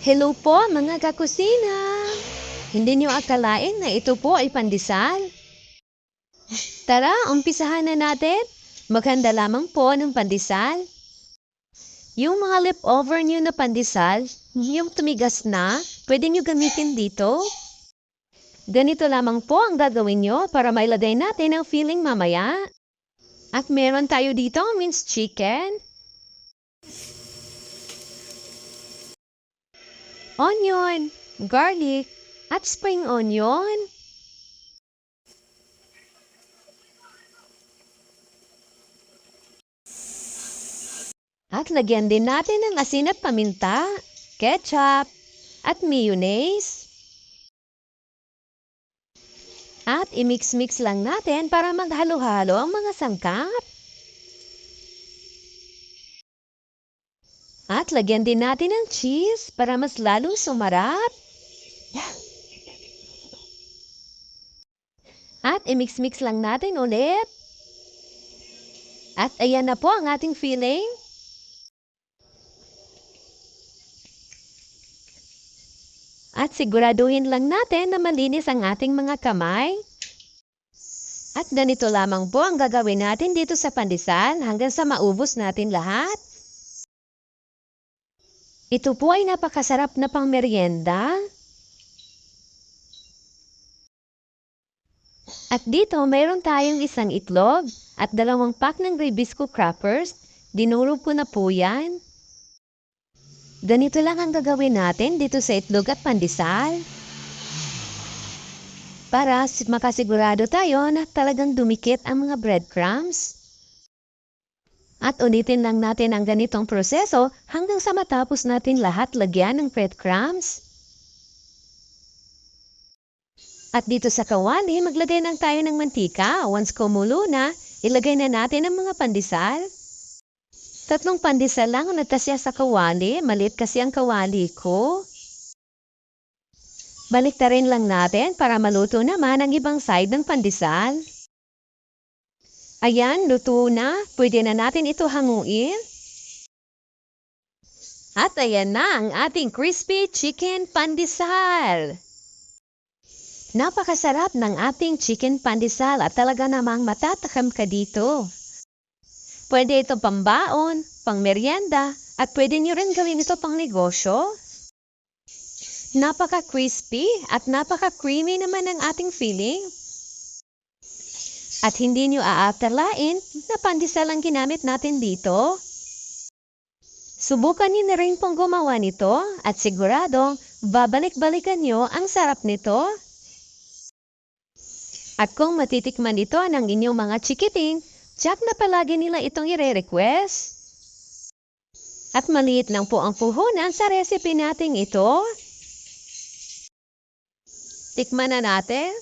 Hello po mga kakusina! Hindi niyo akalain na ito po ay pandesal? Tara, umpisahan na natin. Maganda lamang po ng pandesal. Yung mga leftover niyo na pandesal, yung tumigas na, pwede niyo gamitin dito. Ganito lamang po ang gagawin niyo para mailagay natin ang feeling mamaya. At meron tayo dito minced chicken, onion, garlic, at spring onion. At lagyan din natin ng asin at paminta, ketchup, at mayonnaise. At imix-mix lang natin para maghalo-halo ang mga sangkap. At lagyan din natin ng cheese para mas lalong sumarap. At imix-mix lang natin ulit. At ayan na po ang ating filling. At siguraduhin lang natin na malinis ang ating mga kamay. At ganito lamang po ang gagawin natin dito sa pandesal hanggang sa maubos natin lahat. Ito po ay napakasarap na pangmeryenda. At dito, mayroon tayong isang itlog at dalawang pack ng Ribisco crackers. Dinuro po na po yan. Ganito lang ang gagawin natin dito sa itlog at pandesal. Para si- makasigurado tayo na talagang dumikit ang mga breadcrumbs. At ulitin lang natin ang ganitong proseso hanggang sa matapos natin lahat lagyan ng breadcrumbs. At dito sa kawali, maglagay lang tayo ng mantika. Once kumulo na, ilagay na natin ang mga pandesal. Tatlong pandesal lang ang natasya sa kawali. Malit kasi ang kawali ko. Balik na rin lang natin para maluto naman ang ibang side ng pandesal. Ayan, luto na. Pwede na natin ito hanguin. At ayan na ang ating crispy chicken pandesal. Napakasarap ng ating chicken pandesal at talaga namang matatakam ka dito. Pwede ito pambaon, pang merienda, at pwede nyo rin gawin ito pang negosyo. Napaka-crispy at napaka-creamy naman ang ating filling. At hindi nyo aatalain na pandesal ang ginamit natin dito. Subukan nyo na rin pong gumawa nito at siguradong babalik-balikan nyo ang sarap nito. At kung matitikman ito ng inyong mga chikiting, Jack na palagi nila itong ire-request. At maliit lang po ang puhunan sa recipe nating ito. Tikman na natin.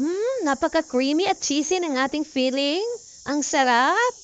Hmm, napaka-creamy at cheesy ng ating filling. Ang sarap!